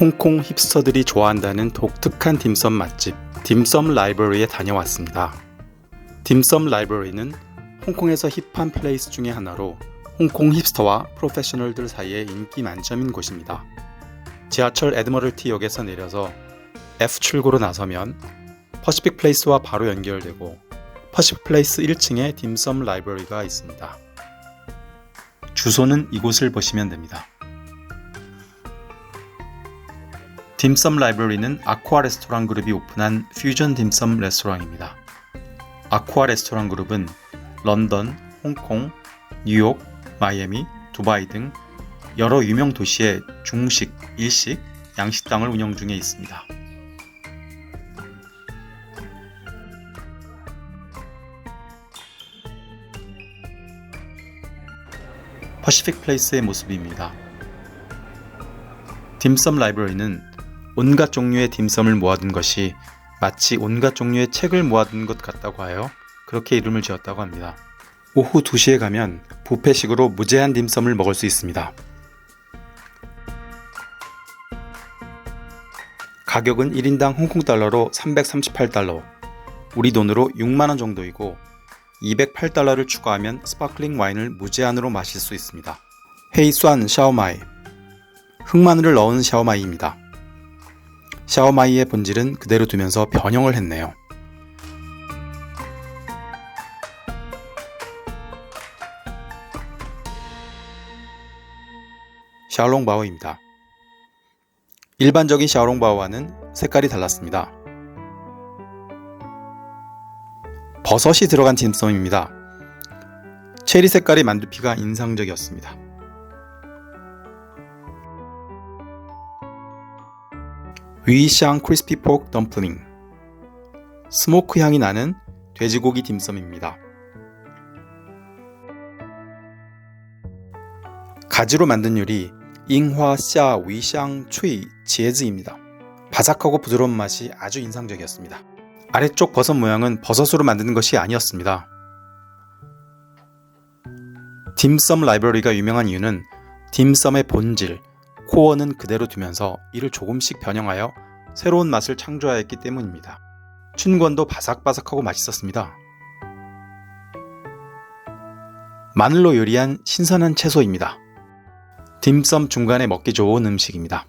홍콩 힙스터들이 좋아한다는 독특한 딤섬 맛집 딤섬 라이브러리에 다녀왔습니다. 딤섬 라이브러리는 홍콩에서 힙한 플레이스 중의 하나로 홍콩 힙스터와 프로페셔널들 사이에 인기 만점인 곳입니다. 지하철 에드머럴티 역에서 내려서 F 출구로 나서면 퍼시픽 플레이스와 바로 연결되고 퍼시픽 플레이스 1층에 딤섬 라이브러리가 있습니다. 주소는 이곳을 보시면 됩니다. 딤섬 라이브러리는 아쿠아 레스토랑 그룹이 오픈한 퓨전 딤섬 레스토랑입니다. 아쿠아 레스토랑 그룹은 런던, 홍콩, 뉴욕, 마이애미, 두바이 등 여러 유명 도시의 중식, 일식, 양식당을 운영 중에 있습니다. 퍼시픽 플레이스의 모습입니다. 딤섬 라이브러리는 온갖 종류의 딤섬을 모아둔 것이 마치 온갖 종류의 책을 모아둔 것 같다고 하여 그렇게 이름을 지었다고 합니다. 오후 2시에 가면 부페식으로 무제한 딤섬을 먹을 수 있습니다. 가격은 1인당 홍콩 달러로 338달러, 우리 돈으로 6만원 정도이고 208달러를 추가하면 스파클링 와인을 무제한으로 마실 수 있습니다. 헤이수안 샤오마이 흑마늘을 넣은 샤오마이입니다. 샤오마이의 본질은 그대로 두면서 변형을 했네요. 샤오롱바오입니다. 일반적인 샤오롱바오와는 색깔이 달랐습니다. 버섯이 들어간 딤섬입니다. 체리 색깔의 만두피가 인상적이었습니다. 위샹 크리스피 포크 덤플링 스모크 향이 나는 돼지고기 딤섬입니다. 가지로 만든 요리 잉화 샤 위샹 추이 지에즈입니다. 바삭하고 부드러운 맛이 아주 인상적이었습니다. 아래쪽 버섯 모양은 버섯으로 만드는 것이 아니었습니다. 딤섬 라이브러리가 유명한 이유는 딤섬의 본질, 코어는 그대로 두면서 이를 조금씩 변형하여 새로운 맛을 창조하였기 때문입니다. 춘권도 바삭바삭하고 맛있었습니다. 마늘로 요리한 신선한 채소입니다. 딤섬 중간에 먹기 좋은 음식입니다.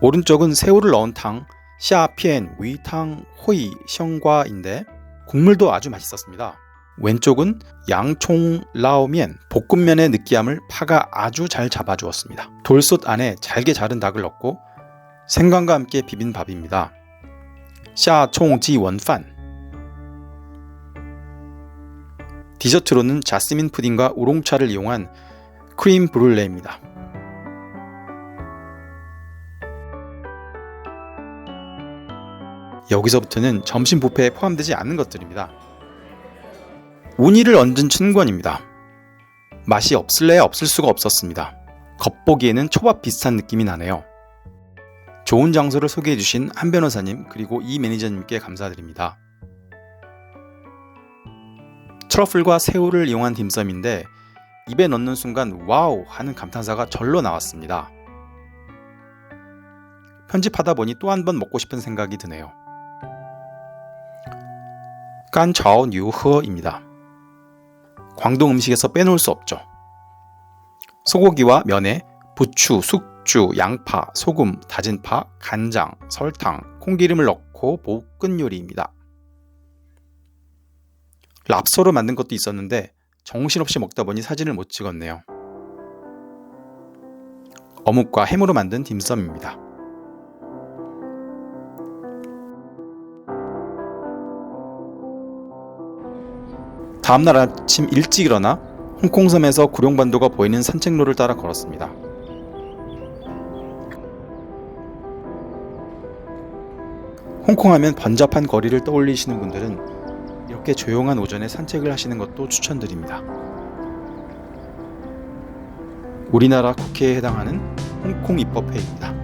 오른쪽은 새우를 넣은 탕, 샤피엔, 위탕, 호이, 셩과인데 국물도 아주 맛있었습니다. 왼쪽은 양총 라오면 볶음면의 느끼함을 파가 아주 잘 잡아주었습니다. 돌솥 안에 잘게 자른 닭을 넣고 생강과 함께 비빈 밥입니다. 샤총지 원판 디저트로는 자스민 푸딩과 우롱차를 이용한 크림 브룰레입니다. 여기서부터는 점심 뷔페에 포함되지 않는 것들입니다. 우니를 얹은 춘권입니다. 맛이 없을래야 없을 수가 없었습니다. 겉보기에는 초밥 비슷한 느낌이 나네요. 좋은 장소를 소개해 주신 한 변호사님 그리고 이 매니저님께 감사드립니다. 트러플과 새우를 이용한 딤섬인데 입에 넣는 순간 와우 하는 감탄사가 절로 나왔습니다. 편집하다 보니 또 한 번 먹고 싶은 생각이 드네요. 깐차오 뉴허입니다. 광동 음식에서 빼놓을 수 없죠. 소고기와 면에 부추, 숙주, 양파, 소금, 다진 파, 간장, 설탕, 콩기름을 넣고 볶은 요리입니다. 랍서로 만든 것도 있었는데 정신없이 먹다 보니 사진을 못 찍었네요. 어묵과 햄으로 만든 딤섬입니다. 다음날 아침 일찍 일어나 홍콩섬에서 구룡반도가 보이는 산책로를 따라 걸었습니다. 홍콩 하면 번잡한 거리를 떠올리시는 분들은 이렇게 조용한 오전에 산책을 하시는 것도 추천드립니다. 우리나라 국회에 해당하는 홍콩 입법회입니다.